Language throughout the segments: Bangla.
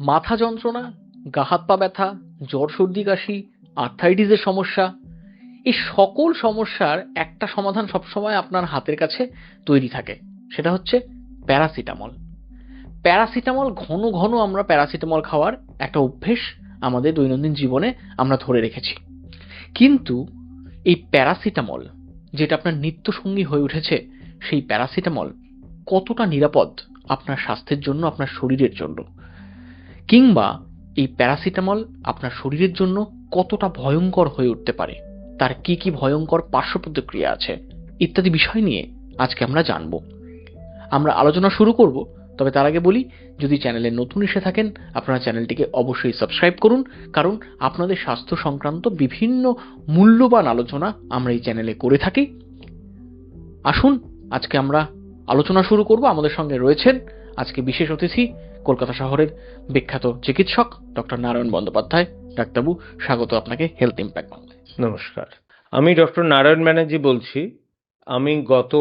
মাথা যন্ত্রণা, গা হাত পা ব্যথা, জ্বর, সর্দি, কাশি, আর্থাইটিসের সমস্যা, এই সকল সমস্যার একটা সমাধান সবসময় আপনার হাতের কাছে তৈরি থাকে। সেটা হচ্ছে প্যারাসিটামল। প্যারাসিটামল ঘন ঘন আমরা প্যারাসিটামল খাওয়ার একটা অভ্যেস আমাদের দৈনন্দিন জীবনে আমরা ধরে রেখেছি। কিন্তু এই প্যারাসিটামল, যেটা আপনার নিত্যসঙ্গী হয়ে উঠেছে, সেই প্যারাসিটামল কতটা নিরাপদ আপনার স্বাস্থ্যের জন্য, আপনার শরীরের জন্য? কিংবা এই প্যারাসিটামল আপনার শরীরের জন্য কতটা ভয়ঙ্কর হয়ে উঠতে পারে, তার কি কি ভয়ঙ্কর পার্শ্ব প্রতিক্রিয়া আছে, ইত্যাদি বিষয় নিয়ে আজকে আমরা জানব। আমরা আলোচনা শুরু করব, তবে তার আগে বলি, যদি চ্যানেলে নতুন এসে থাকেন, আপনারা চ্যানেলটিকে অবশ্যই সাবস্ক্রাইব করুন, কারণ আপনাদের স্বাস্থ্য সংক্রান্ত বিভিন্ন মূল্যবান আলোচনা আমরা এই চ্যানেলে করে থাকি। আসুন, আজকে আমরা আলোচনা শুরু করব। আমাদের সঙ্গে রয়েছেন আজকে বিশেষ অতিথি কলকাতা শহরের বিখ্যাত চিকিৎসক ডক্টর নারায়ণ বন্দ্যোপাধ্যায় ডাক্তারবাবু স্বাগত আপনাকে হেলথ ইম্প্যাক্ট বাংলায় নমস্কার। আমি ডক্টর নারায়ণ ব্যানার্জি বলছি আমি গত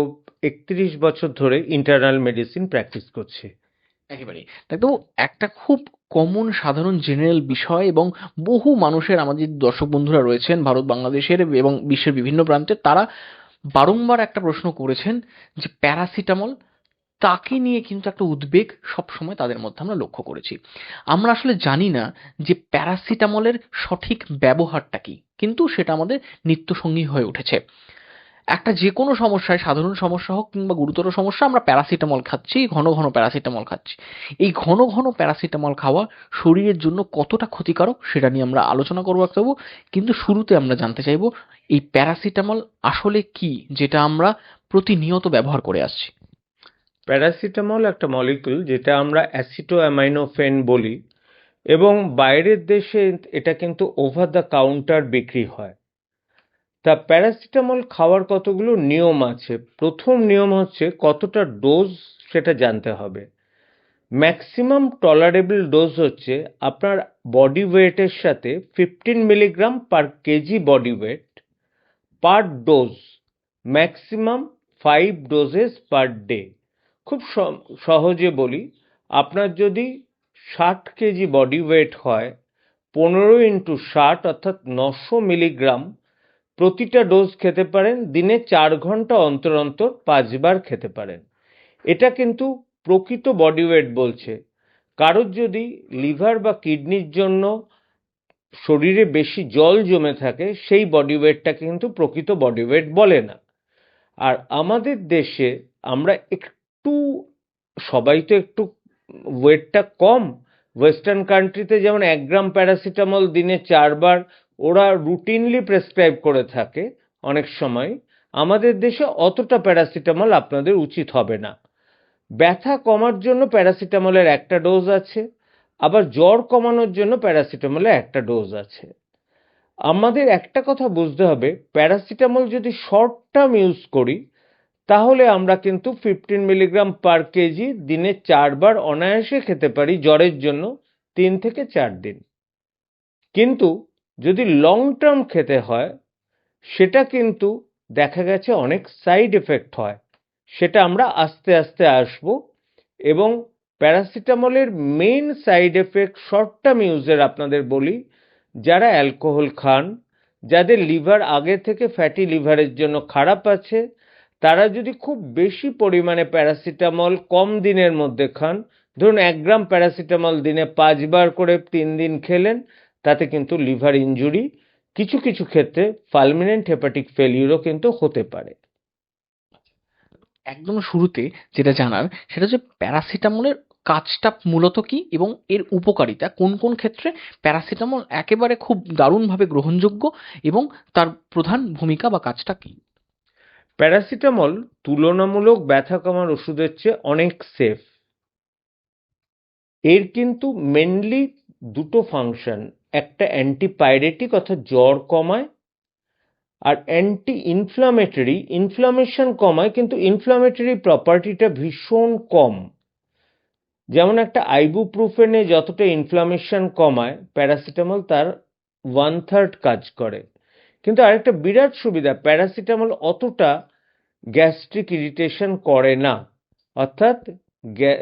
একত্রিশ বছর ধরে ইন্টারনাল মেডিসিন প্র্যাকটিস করছি। একেবারে ডাক্তারবাবু একটা খুব কমন সাধারণ জেনারেল বিষয় এবং বহু মানুষের আমাদের দর্শক বন্ধুরা রয়েছেন ভারত বাংলাদেশের এবং বিশ্বের বিভিন্ন প্রান্তে তারা বারংবার একটা প্রশ্ন করেছেন যে প্যারাসিটামল তাকে নিয়ে কিন্তু একটা উদ্বেগ সবসময় তাদের মধ্যে আমরা লক্ষ্য করেছি। আমরা আসলে জানি না যে প্যারাসিটামলের সঠিক ব্যবহারটা কি, কিন্তু সেটা আমাদের নিত্যসঙ্গী হয়ে উঠেছে। একটা যে কোনো সমস্যায়, সাধারণ সমস্যা হোক কিংবা গুরুতর সমস্যা, আমরা প্যারাসিটামল খাচ্ছি, ঘন ঘন প্যারাসিটামল খাচ্ছি। এই ঘন ঘন প্যারাসিটামল খাওয়া শরীরের জন্য কতটা ক্ষতিকারক সেটা নিয়ে আমরা আলোচনা করব একটাবু কিন্তু শুরুতে আমরা জানতে চাইব, এই প্যারাসিটামল আসলে কি, যেটা আমরা প্রতিনিয়ত ব্যবহার করে আসছি? প্যারাসিটামল একটা মলিকুল যেটা আমরা অ্যাসিটো অ্যামাইনোফেন বলি, এবং বাইরের দেশে এটা কিন্তু ওভার দ্য কাউন্টার বিক্রি হয়। তা প্যারাসিটামল খাওয়ার কতগুলো নিয়ম আছে? প্রথম নিয়ম হচ্ছে কতটা ডোজ সেটা জানতে হবে। ম্যাক্সিমাম টলারেবল ডোজ হচ্ছে আপনার বডি ওয়েটের সাথে fifteen milligram per KG body weight per dose, maximum five doses per day খুব সহজে বলি, আপনার যদি ষাট কেজি বডি ওয়েট হয়, পনেরো ইন্টু ষাট অর্থাৎ নশো মিলিগ্রাম প্রতিটা ডোজ খেতে পারেন, দিনে চার ঘণ্টা অন্তর অন্তর পাঁচবার খেতে পারেন। এটা কিন্তু প্রকৃত বডি ওয়েট বলছে। কারোর যদি লিভার বা কিডনির জন্য শরীরে বেশি জল জমে থাকে, সেই বডি ওয়েটটাকে কিন্তু প্রকৃত বডি ওয়েট বলে না। আর আমাদের দেশে আমরা একটু সবাই তো একটু ওয়েটটা কম। ওয়েস্টার্ন কান্ট্রিতে যেমন এক গ্রাম প্যারাসিটামল দিনে চারবার ওরা রুটিনলি প্রেসক্রাইব করে থাকে অনেক সময়। আমাদের দেশে অতটা প্যারাসিটামল আপনাদের উচিত হবে না। ব্যথা কমার জন্য প্যারাসিটামলের একটা ডোজ আছে, আবার জ্বর কমানোর জন্য প্যারাসিটামলের একটা ডোজ আছে। আমাদের একটা কথা বুঝতে হবে প্যারাসিটামল যদি শর্ট টার্ম ইউজ করি তাহলে আমরা কিন্তু ফিফটিন মিলিগ্রাম পার কেজি দিনে চারবার অনায়াসে খেতে পারি জ্বরের জন্য তিন থেকে চার দিন। কিন্তু যদি লং টার্ম খেতে হয়, সেটা কিন্তু দেখা গেছে অনেক সাইড এফেক্ট হয়। সেটা আমরা আস্তে আস্তে আসব এবং প্যারাসিটামলের main side effect short term ইউজের আপনাদের বলি, যারা অ্যালকোহল খান, যাদের লিভার আগে থেকে ফ্যাটি লিভারের জন্য খারাপ আছে তারা যদি খুব বেশি পরিমাণে প্যারাসিটামল কম দিনের মধ্যে খান, ধরুন এক গ্রাম প্যারাসিটামল দিনে পাঁচবার করে তিন দিন খেলেন, তাতে কিন্তু লিভার ইনজুরি, কিছু কিছু ক্ষেত্রে ফালমিনেন্ট হেপাটিক ফেলিউরও কিন্তু হতে পারে। একদম শুরুতে যেটা জানার, সেটা হচ্ছে প্যারাসিটামলের কাজটা মূলত কি এবং এর উপকারিতা, কোন কোন ক্ষেত্রে প্যারাসিটামল একেবারে খুব দারুণভাবে গ্রহণযোগ্য এবং তার প্রধান ভূমিকা বা কাজটা কি? প্যারাসিটামল তুলনামূলক ব্যথা কমার ওষুধের চেয়ে অনেক সেফ এর কিন্তু মেনলি দুটো ফাংশন একটা অ্যান্টিপাইরেটিক অর্থাৎ জ্বর কমায় আর অ্যান্টি ইনফ্লামেটরি ইনফ্লামেশন কমায় কিন্তু ইনফ্লামেটরি প্রপার্টিটা ভীষণ কম। যেমন একটা আইবুপ্রুফেনে যতটা ইনফ্লামেশন কমায়, প্যারাসিটামল তার ওয়ান থার্ড কাজ করে। কিন্তু আরেকটা বিরাট সুবিধা, প্যারাসিটামল অতটা গ্যাস্ট্রিক ইরিটেশন করে না। অর্থাৎ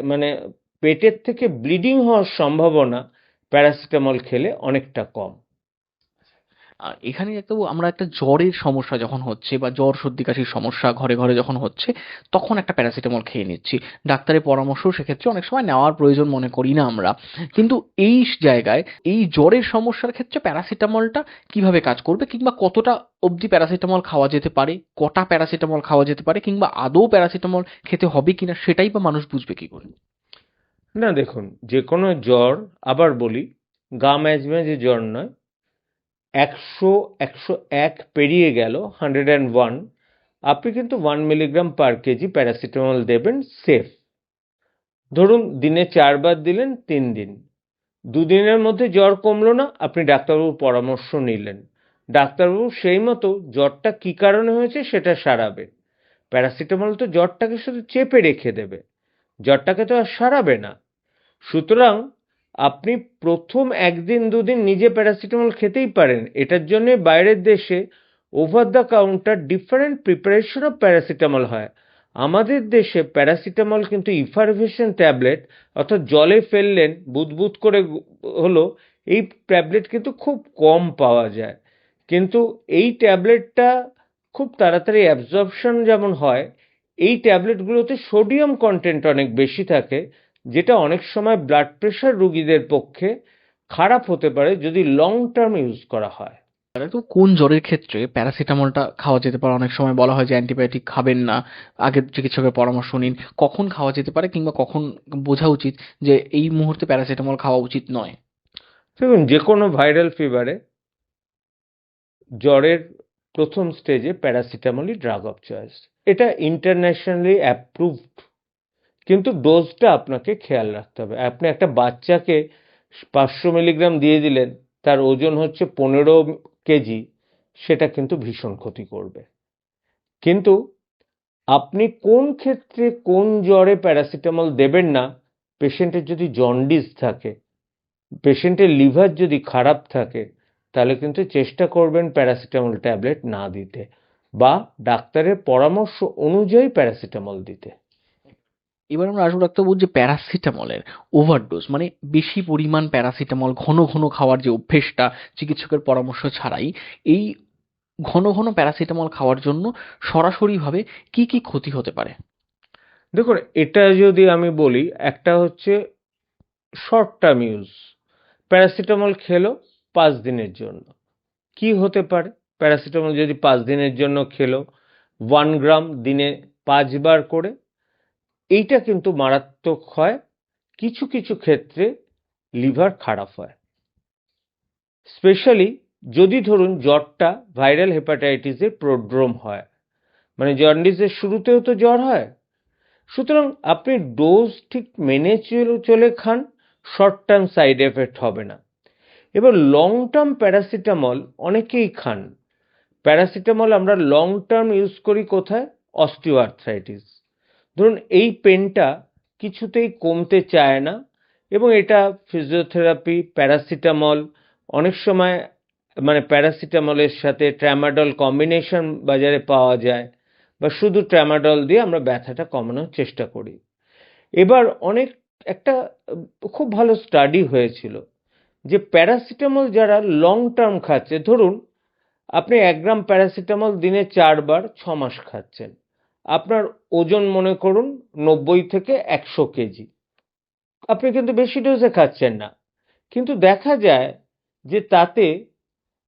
মানে পেটের থেকে ব্লিডিং হওয়ার সম্ভাবনা প্যারাসিটামল খেলে অনেকটা কম। আর এখানে তো আমরা একটা জ্বরের সমস্যা যখন হচ্ছে বা জ্বর, সর্দি, কাশির সমস্যা ঘরে ঘরে যখন হচ্ছে, তখন একটা প্যারাসিটামল খেয়ে নিচ্ছি। ডাক্তারের পরামর্শ সেক্ষেত্রে অনেক সময় নেওয়ার প্রয়োজন মনে করি না আমরা। কিন্তু এই জায়গায় এই জ্বরের সমস্যার ক্ষেত্রে প্যারাসিটামলটা কীভাবে কাজ করবে কিংবা কতটা অবধি প্যারাসিটামল খাওয়া যেতে পারে, কটা প্যারাসিটামল খাওয়া যেতে পারে কিংবা আদৌ প্যারাসিটামল খেতে হবে কিনা সেটাই বা মানুষ বুঝবে কি করে? না, দেখুন যে কোনো জ্বর, আবার বলি, গা ম্যাজম্যাজে জ্বর নয় একশো একশো এক পেরিয়ে গেল হান্ড্রেড অ্যান্ড ওয়ান আপনি কিন্তু one milligram per KG paracetamol দেবেন সেফ ধরুন, দিনে চারবার দিলেন, তিন দিন। দুদিনের মধ্যে জ্বর কমলো না, আপনি ডাক্তারবাবুর পরামর্শ নিলেন। ডাক্তারবাবু সেই মতো জ্বরটা কী কারণে হয়েছে সেটা সারাবে প্যারাসিটামল তো জ্বরটাকে শুধু চেপে রেখে দেবে। জ্বরটাকে তো আর সারাবে না। সুতরাং আপনি প্রথম একদিন, দুদিন নিজে প্যারাসিটামল খেতেই পারেন। এটার জন্য বাইরের দেশে over the counter different preparation of paracetamol হয়। আমাদের দেশে প্যারাসিটামল কিন্তু ইফারভেশন ট্যাবলেট অর্থাৎ জলে ফেললেন, বুদবুদ করে হলো, এই ট্যাবলেট কিন্তু খুব কম পাওয়া যায়। কিন্তু এই ট্যাবলেটটা খুব তাড়াতাড়ি অ্যাবজর্পশন যেমন হয়, এই ট্যাবলেটগুলোতে সোডিয়াম কন্টেন্ট অনেক বেশি থাকে। যেটা অনেক সময় ব্লাড প্রেশার রুগীদের পক্ষে খারাপ হতে পারে যদি লং টার্ম ইউজ করা হয়। তো কোন জ্বরের ক্ষেত্রে প্যারাসিটামলটা খাওয়া যেতে পারে? অনেক সময় বলা হয় যে অ্যান্টিবায়োটিক খাবেন না আগে চিকিৎসকের পরামর্শ নিন। কখন খাওয়া যেতে পারে কিংবা কখন বোঝা উচিত যে এই মুহূর্তে প্যারাসিটামল খাওয়া উচিত নয়? দেখুন যে কোনো ভাইরাল ফিভারে জ্বরের প্রথম স্টেজে প্যারাসিটামলই ড্রাগ অফ চয়েস এটা ইন্টারন্যাশনালি অ্যাপ্রুভড কিন্তু ডোজটা আপনাকে খেয়াল রাখতে হবে। আপনি একটা বাচ্চাকে পাঁচশো মিলিগ্রাম দিয়ে দিলেন, তার ওজন হচ্ছে পনেরো কেজি, সেটা কিন্তু ভীষণ ক্ষতি করবে। কিন্তু আপনি কোন ক্ষেত্রে কোন জ্বরে প্যারাসিটামল দেবেন না, পেশেন্টের যদি জন্ডিস থাকে, পেশেন্টের লিভার যদি খারাপ থাকে, তাহলে কিন্তু চেষ্টা করবেন প্যারাসিটামল ট্যাবলেট না দিতে বা ডাক্তারের পরামর্শ অনুযায়ী প্যারাসিটামল দিতে। এবার আমরা আসব ডাক্তারবাবু যে প্যারাসিটামলের ওভারডোজ মানে বেশি পরিমাণ প্যারাসিটামল ঘন ঘন খাওয়ার যে অভ্যেসটা চিকিৎসকের পরামর্শ ছাড়াই, এই ঘন ঘন প্যারাসিটামল খাওয়ার জন্য সরাসরিভাবে কি কি ক্ষতি হতে পারে? দেখুন, এটা যদি আমি বলি, একটা হচ্ছে শর্ট টার্ম ইউজ প্যারাসিটামল খেলো পাঁচ দিনের জন্য। কি হতে পারে? প্যারাসিটামল যদি পাঁচ দিনের জন্য খেলো ওয়ান গ্রাম দিনে পাঁচবার করে এইটা কিন্তু মারাত্মক হয়। কিছু কিছু ক্ষেত্রে লিভার খারাপ হয়। স্পেশালি যদি ধরুন জ্বরটা ভাইরাল হেপাটাইটিসের প্রোড্রোম হয় মানে জন্ডিসের শুরুতেও তো জ্বর হয়। সুতরাং আপনি ডোজ ঠিক মেনে চলে খান, শর্ট টার্ম সাইড এফেক্ট হবে না। এবার লং টার্ম প্যারাসিটামল অনেকেই খান। প্যারাসিটামল আমরা লং টার্ম ইউজ করি কোথায়? অস্টিও আর্থ্রাইটিস ধরুন, এই পেনটা কিছুতেই কমতে চায় না এবং এটা ফিজিওথেরাপি প্যারাসিটামল অনেক সময় মানে প্যারাসিটামলের সাথে ট্র্যামাডল কম্বিনেশন বাজারে পাওয়া যায় বা শুধু ট্র্যামাডল দিয়ে আমরা ব্যথাটা কমানোর চেষ্টা করি। এবার অনেক, একটা খুব ভালো স্টাডি হয়েছিল যে প্যারাসিটামল যারা লং টার্ম খাচ্ছে, ধরুন, আপনি এক গ্রাম প্যারাসিটামল দিনে চারবার ছ মাস খাচ্ছেন। আপনার ওজন মনে করুন নব্বই থেকে একশো কেজি। আপনি কিন্তু বেশি ডোজে খাচ্ছেন না। কিন্তু দেখা যায় যে তাতে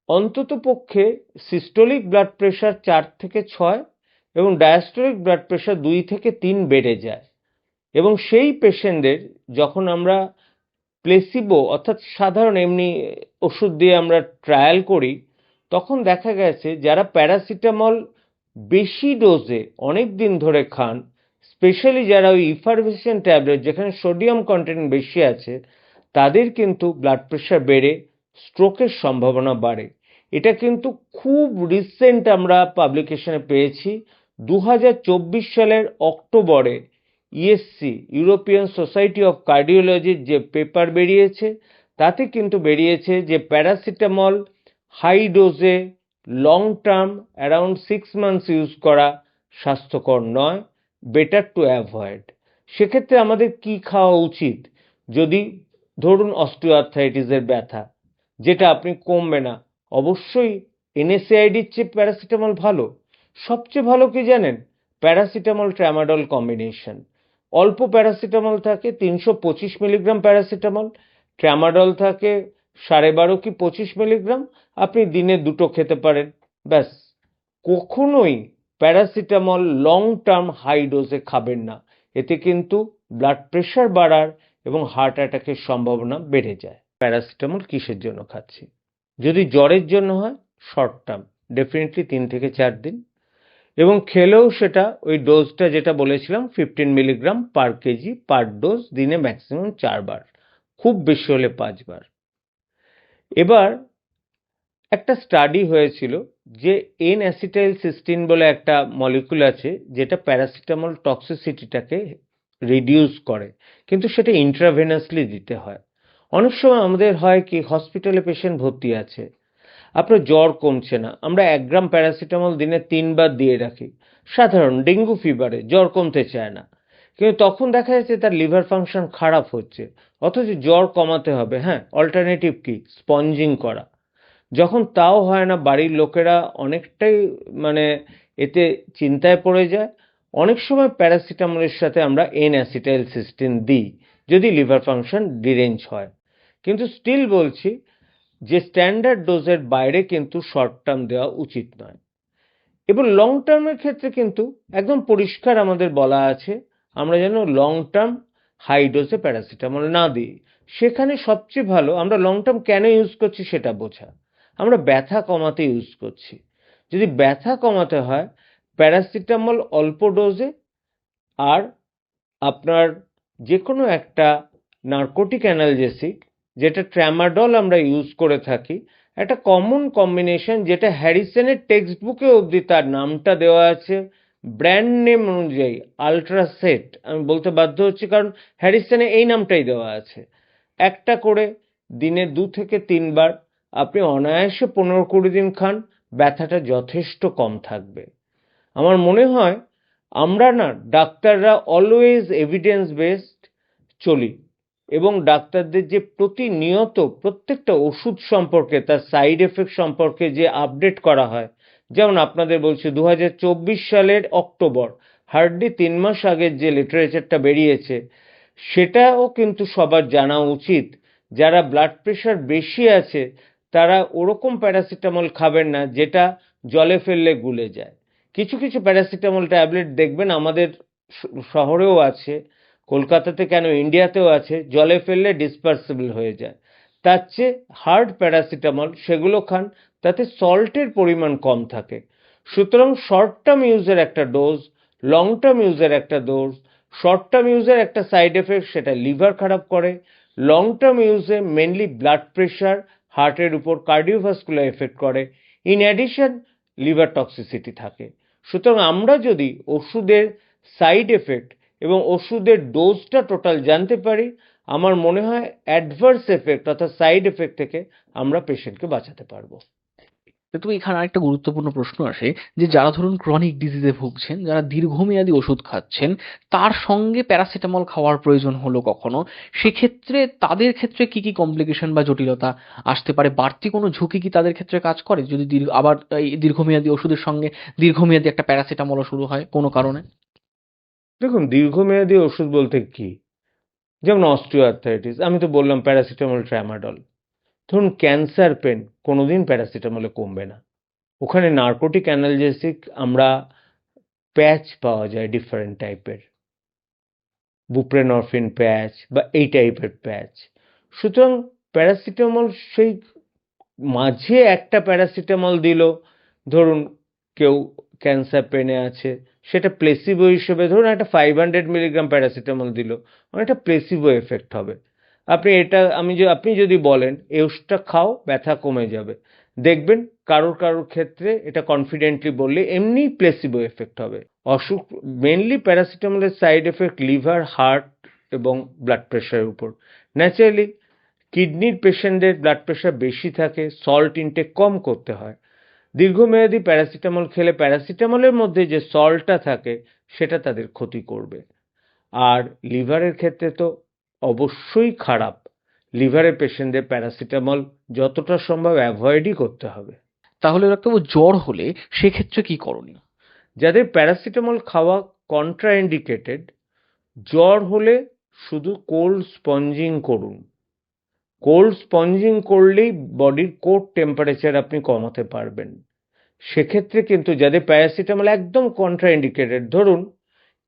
অন্তত পক্ষে সিস্টোলিক ব্লাড প্রেশার চার থেকে ছয় এবং ডায়াস্টোলিক ব্লাড প্রেশার দুই থেকে তিন বেড়ে যায়। এবং সেই পেশেন্টদের যখন আমরা প্লেসিবো অর্থাৎ সাধারণ এমনি ওষুধ দিয়ে আমরা ট্রায়াল করি, তখন দেখা গেছে যারা প্যারাসিটামল বেশি ডোজে অনেক দিন ধরে খান স্পেশালি যারা ওই ইফারভেশন ট্যাবলেট যেখানে সোডিয়াম কন্টেন্ট বেশি আছে, তাদের কিন্তু ব্লাড প্রেশার বেড়ে স্ট্রোকের সম্ভাবনা বাড়ে। এটা কিন্তু খুব রিসেন্ট আমরা পাবলিকেশনে পেয়েছি দু হাজার চব্বিশ সালের অক্টোবরে ইএসসি ইউরোপিয়ান সোসাইটি অফ কার্ডিওলজির যে পেপার বেরিয়েছে, তাতে কিন্তু বেরিয়েছে যে paracetamol high ডোজে long term around six months use করা স্বাস্থ্যকর নয় বেটার টু অ্যাভয়েড সেক্ষেত্রে আমাদের কি খাওয়া উচিত? যদি ধরুন অস্টিওআর্থ্রাইটিসের ব্যথা, যেটা আপনি কমবে না, অবশ্যই এনএসএআইডির চেয়ে প্যারাসিটামল ভালো। সবচেয়ে ভালো কি জানেন? প্যারাসিটামল ট্র্যামাডল কম্বিনেশন অল্প প্যারাসিটামল থাকে, তিনশো পঁচিশ মিলিগ্রাম প্যারাসিটামল ট্র্যামাডল থাকে সাড়ে বারো কি পঁচিশ মিলিগ্রাম? আপনি দিনে দুটো খেতে পারেন। ব্যাস। কখনোই প্যারাসিটামল লং টার্ম হাই ডোজে খাবেন না। এতে কিন্তু ব্লাড প্রেশার বাড়ার এবং হার্ট অ্যাটাকের সম্ভাবনা বেড়ে যায়। প্যারাসিটামল কিসের জন্য খাচ্ছি? যদি জ্বরের জন্য হয় শর্ট টার্ম ডেফিনেটলি তিন থেকে চার দিন। এবং খেলেও সেটা ওই ডোজটা যেটা বলেছিলাম fifteen milligram per KG per dose দিনে ম্যাক্সিমাম চারবার। খুব বেশি হলে পাঁচবার। এবার একটা স্টাডি হয়েছিল যে এন অ্যাসিটাইল সিস্টিন বলে একটা মলিকুল আছে যেটা প্যারাসিটামল টক্সিসিটিটাকে রিডিউস করে, কিন্তু সেটা ইন্ট্রাভেনাসলি দিতে হয়। অনেক সময় আমাদের হয় কি হসপিটালে পেশেন্ট ভর্তি আছে, আপনার জ্বর কমছে না, আমরা এক গ্রাম প্যারাসিটামল দিনে তিনবার দিয়ে রাখি। সাধারণ, ডেঙ্গু ফিভারে জ্বর কমতে চায় না। কিন্তু তখন দেখা যাচ্ছে তার লিভার ফাংশন খারাপ হচ্ছে। অথচ জ্বর কমাতে হবে হ্যাঁ অল্টারনেটিভ কি? স্পঞ্জিং করা। যখন তাও হয় না, বাড়ির লোকেরা অনেকটাই মানে এতে চিন্তায় পড়ে যায়। অনেক সময় প্যারাসিটামলের সাথে আমরা এন অ্যাসিটাইল সিস্টেম দিই, যদি লিভার ফাংশন ডিরেঞ্জ হয়। কিন্তু স্টিল বলছি যে স্ট্যান্ডার্ড ডোজের বাইরে কিন্তু শর্ট টার্ম দেওয়া উচিত নয়। এবং লং টার্মের ক্ষেত্রে কিন্তু একদম পরিষ্কার আমাদের বলা আছে আমরা যেন লং টার্ম হাই ডোজে প্যারাসিটামল না দিই। সেখানে সবচেয়ে ভালো, আমরা লং টার্ম কেন ইউজ করছি সেটা বোঝা। আমরা ব্যথা কমাতে ইউজ করছি। যদি ব্যথা কমাতে হয় প্যারাসিটামল অল্প ডোজে আর আপনার যে কোনো একটা নার্কোটিক অ্যানালজেসিক যেটা ট্র্যামাডল আমরা ইউজ করে থাকি, একটা কমন কম্বিনেশন যেটা হ্যারিসনের টেক্সট বুকে অবধি তার নামটা দেওয়া আছে। ব্র্যান্ড নেম অনুযায়ী আলট্রাসেট আমি বলতে বাধ্য হচ্ছি কারণ হ্যারিসনে এই নামটাই দেওয়া আছে। একটা করে দিনে দু থেকে তিনবার আপনি অনায়াসে পনেরো কুড়ি দিন খান, ব্যথাটা যথেষ্ট কম থাকবে। আমার মনে হয় আমরা না ডাক্তাররা অলওয়েজ এভিডেন্স বেসড চলি এবং ডাক্তারদের যে প্রতিনিয়ত প্রত্যেকটা ওষুধ সম্পর্কে, তার সাইড এফেক্ট সম্পর্কে যে আপডেট করা হয় যেমন আপনাদের বলছি দু হাজার চব্বিশ সালের অক্টোবর হার্ডলি তিন মাস আগের যে লিটারেচারটা বেরিয়েছে, সেটাও কিন্তু সবার জানা উচিত। যারা ব্লাড প্রেশার বেশি আছে, তারা ওরকম প্যারাসিটামল খাবেন না, যেটা জলে ফেললে গুলে যায়। কিছু কিছু প্যারাসিটামল ট্যাবলেট দেখবেন আমাদের শহরেও আছে, কলকাতাতে কেন ইন্ডিয়াতেও আছে, জলে ফেললে ডিসপার্সিবল হয়ে যায়। তার চেয়ে হার্ড প্যারাসিটামল সেগুলো খান, তাতে সল্টের পরিমাণ কম থাকে। সুতরাং শর্ট টার্ম ইউজের একটা ডোজ লং টার্ম ইউজের একটা ডোজ শর্ট টার্ম ইউজের একটা সাইড এফেক্ট সেটা লিভার খারাপ করে। লং টার্ম ইউজে মেনলি ব্লাড প্রেশার হার্টের উপর কার্ডিওভাস্কুলার এফেক্ট করে। ইন অ্যাডিশন লিভার টক্সিসিটি থাকে। সুতরাং আমরা যদি ওষুধের সাইড এফেক্ট এবং ওষুধের ডোজটা টোটাল জানতে পারি আমার মনে হয় অ্যাডভার্স এফেক্ট অর্থাৎ সাইড এফেক্ট থেকে আমরা পেশেন্টকে বাঁচাতে পারব। তো এখানে আরেকটা গুরুত্বপূর্ণ প্রশ্ন আসে যে যারা ধরুন ক্রনিক ডিজিজে ভুগছেন যারা দীর্ঘমেয়াদী ওষুধ খাচ্ছেন তার সঙ্গে প্যারাসিটামল খাওয়ার প্রয়োজন হলো কখনো? সেক্ষেত্রে তাদের ক্ষেত্রে কি কি কমপ্লিকেশন বা জটিলতা আসতে পারে? বাড়তি কোনো ঝুঁকি কি তাদের ক্ষেত্রে কাজ করে? যদি দীর্ঘ আবার এই দীর্ঘমেয়াদী ওষুধের সঙ্গে দীর্ঘমেয়াদী একটা প্যারাসিটামলও শুরু হয় কোনো কারণে? দেখুন দীর্ঘমেয়াদী ওষুধ বলতে কি? যেমন অস্টিওআর্থাইটিস আমি তো বললাম প্যারাসিটামল ট্র্যামাডল ধরুন ক্যান্সার পেন, কোনোদিন প্যারাসিটামলে কমবে না। ওখানে নার্কোটিক অ্যানালজেসিক আমরা প্যাচ পাওয়া যায় ডিফারেন্ট টাইপের বুপ্রেনরফিন প্যাচ বা এই টাইপের প্যাচ। সুতরাং প্যারাসিটামল সেই মাঝে একটা প্যারাসিটামল দিল। ধরুন কেউ ক্যান্সার পেনে আছে সেটা প্লেসিবো হিসেবে ধরুন একটা ফাইভ হান্ড্রেড মিলিগ্রাম প্যারাসিটামল দিল মানে অনেকটা প্লেসিবো এফেক্ট হবে। আপনি এটা, আমি যে, আপনি যদি বলেন ওষুধটা খাও, ব্যথা কমে যাবে। দেখবেন কারোর কারোর ক্ষেত্রে এটা কনফিডেন্টলি বললে এমনি প্লেসিবো এফেক্ট হবে। অসুখ মেনলি প্যারাসিটামলের সাইড এফেক্ট লিভার হার্ট এবং ব্লাড প্রেশারের উপর। ন্যাচারালি কিডনির পেশেন্টদের ব্লাড প্রেশার বেশি থাকে সল্ট ইনটেক কম করতে হয়। দীর্ঘমেয়াদী প্যারাসিটামল খেলে প্যারাসিটামলের মধ্যে যে সল্টটা থাকে সেটা তাদের ক্ষতি করবে। আর লিভারের ক্ষেত্রে তো অবশ্যই খারাপ। লিভারের পেশেন্টদের প্যারাসিটামল যতটা সম্ভব অ্যাভয়েডই করতে হবে। তাহলে ডাক্তারবাবু জ্বর হলে সেক্ষেত্রে কি করণীয়? যাদের প্যারাসিটামল খাওয়া কন্ট্রাইন্ডিকেটেড জ্বর হলে শুধু কোল্ড স্পঞ্জিং করুন। কোল্ড স্পঞ্জিং করলেই বডির কোর টেম্পারেচার আপনি কমাতে পারবেন। সেক্ষেত্রে কিন্তু যাদের প্যারাসিটামল একদম কন্ট্রাইন্ডিকেটেড ধরুন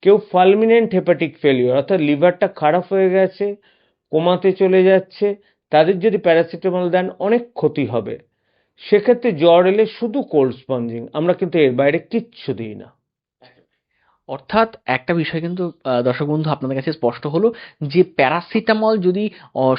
কেউ ফালমিনেন্ট হেপাটিক ফেলিওর অর্থাৎ লিভারটা খারাপ হয়ে গেছে, কমাতে চলে যাচ্ছে, তাদের যদি প্যারাসিটামল দেন, অনেক ক্ষতি হবে। সেক্ষেত্রে জ্বর এলে শুধু কোল্ড স্পঞ্জিং আমরা কিন্তু এর বাইরে কিচ্ছু দিই না। অর্থাৎ একটা বিষয় কিন্তু দর্শক বন্ধু, আপনাদের কাছে স্পষ্ট হলো যে প্যারাসিটামল যদি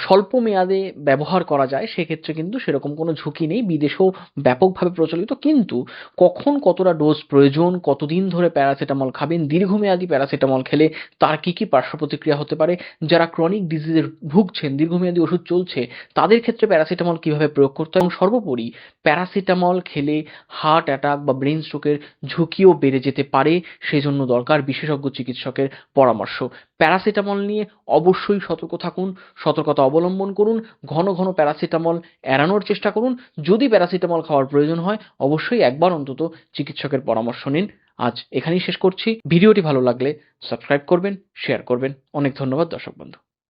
স্বল্প মেয়াদে ব্যবহার করা যায়, সেক্ষেত্রে কিন্তু সেরকম কোনো ঝুঁকি নেই। বিদেশেও ব্যাপকভাবে প্রচলিত। কিন্তু কখন কতটা ডোজ প্রয়োজন, কতদিন ধরে প্যারাসিটামল খাবেন, দীর্ঘমেয়াদী প্যারাসিটামল খেলে তার কি কি পার্শ্ব প্রতিক্রিয়া হতে পারে, যারা ক্রনিক ডিজিজের ভুগছেন, দীর্ঘমেয়াদী ওষুধ চলছে, তাদের ক্ষেত্রে প্যারাসিটামল কীভাবে প্রয়োগ করতে হয়? এবং সর্বোপরি, প্যারাসিটামল খেলে হার্ট অ্যাটাক বা ব্রেন স্ট্রোকের ঝুঁকিও বেড়ে যেতে পারে, সেজন্য দরকার বিশেষজ্ঞ চিকিৎসকের পরামর্শ। প্যারাসিটামল নিয়ে অবশ্যই সতর্ক থাকুন, সতর্কতা অবলম্বন করুন, ঘন ঘন প্যারাসিটামল এড়ানোর চেষ্টা করুন। যদি প্যারাসিটামল খাওয়ার প্রয়োজন হয়, অবশ্যই একবার অন্তত চিকিৎসকের পরামর্শ নিন। আজ এখানেই শেষ করছি। ভিডিওটি ভালো লাগলে সাবস্ক্রাইব করবেন, শেয়ার করবেন। অনেক ধন্যবাদ দর্শক বন্ধু।